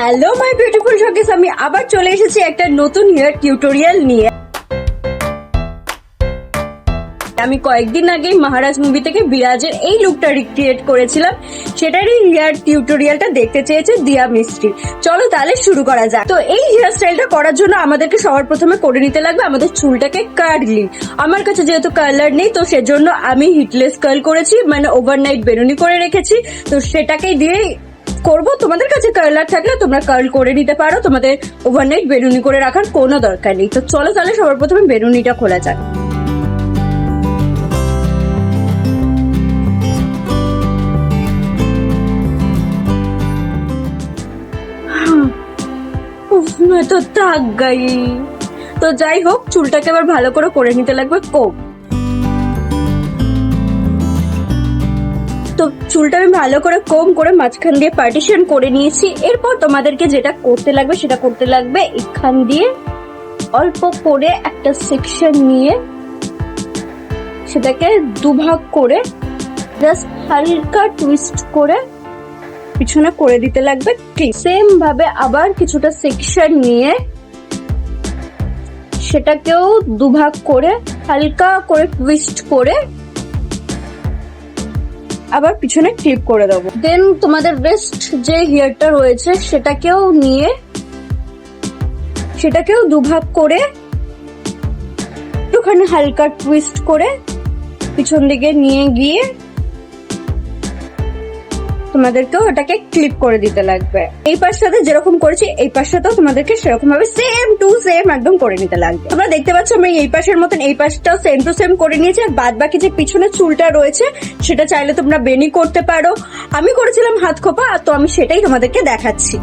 Hello my beautiful showcase আমি আবার চলে এসেছি একটা নতুন হেয়ার টিউটোরিয়াল নিয়ে। আমি কয়েকদিন আগেই মহারাজ মুভি থেকে বিরাজের এই লুকটা রিক্রিয়েট করেছিলাম। সেটারই হেয়ার টিউটোরিয়ালটা দেখতে চেয়েছে দিয়া মিস্ত্রি চলো তাহলে শুরু করা যাক। তো এই হেয়ার স্টাইলটা করার জন্য আমাদেরকে সবার প্রথমে করে নিতে লাগবে আমাদের চুলটাকে কার্লি আমার কাছে যেহেতু কালার নেই, তো সেজন্য আমি হিটলেস কার্ল করেছি মানে ওভারনাইট বেরুনি করে রেখেছি। তো সেটাকে দিয়েই করব। তোমাদের কাছে কার্লার থাকলে তোমরা কার্ল করে নিতে পারো। তোমাদের ওভারনাইট বেরুনি করে রাখার কোনো দরকার নেই। তো চলো তাহলে সবার প্রথমে বেরুনিটা খোলা যাক। তো গাই তো যাই হোক, চুলটাকে আবার ভালো করে করে নিতে লাগবে। কোপ তো চুলটা আমি ভালো করে কম করে মাঝখান দিয়ে পার্টিশন করে নিয়েছি। এরপর তোমাদেরকে যেটা করতে লাগবে সেটা করতে লাগবে এখান দিয়ে অল্প করে একটা সেকশন নিয়ে সেটাকে দুভাগ করে জাস্ট হালকা টুইস্ট করে পিছনে করে দিতে লাগবে। ঠিক সেম ভাবে আবার কিছুটা সেকশন নিয়ে সেটাকেও দুভাগ করে হালকা করে টুইস্ট করে আবার পিছনে ক্লিপ করে দেবো। দেন তোমাদের রেস্ট যে হেয়ারটা রয়েছে, সেটাকেও নিয়ে, সেটাকেও দুভাগ করে, একটুখানি হালকা টুইস্ট করে পিছন দিকে নিয়ে গিয়ে তোমাদেরকেও ওটাকে ক্লিপ করে দিতে লাগবে। এই পাশটাতে যেরকম করেছি, এই পাশটাতেও তোমাদেরকে সেরকম ভাবে সেম টু সেম একদম করে নিতে লাগবে। তোমরা দেখতে পাচ্ছ আমি এই পাশের মতন এই পাশটাও সেম টু সেম করে নিয়েছি, আর বাদ বাকি যে পিছনে চুলটা রয়েছে, সেটা চাইলে তোমরা বেনি করতে পারো। আমি করেছিলাম হাত খোপা তো আমি সেটাই তোমাদেরকে দেখাচ্ছি।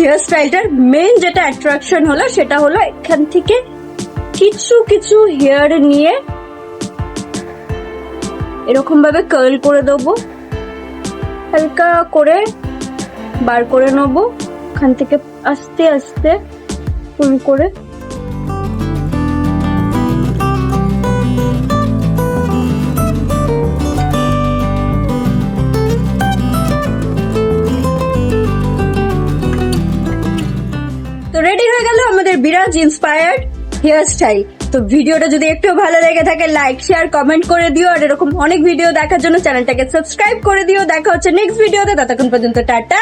এরপর এই হেয়ার স্টাইলটার মেন যেটা অ্যাট্রাকশন হলো সেটা হলো এখান থেকে কিছু কিছু হেয়ার নিয়ে এরকম ভাবে কার্ল করে দেবো। হালকা করে বার করে নেব। এখান থেকে আস্তে আস্তে ফুল করে গেল আমাদের বিরাজ ইন্সপায়ার্ড হেয়ার স্টাইল তো ভিডিওটা যদি একটু ভালো লেগে থাকে লাইক শেয়ার কমেন্ট করে দিও। আর এরকম অনেক ভিডিও দেখার জন্য চ্যানেলটাকে সাবস্ক্রাইব করে দিও। দেখা হচ্ছে নেক্সট ভিডিওতে ততক্ষণ পর্যন্ত টাটা।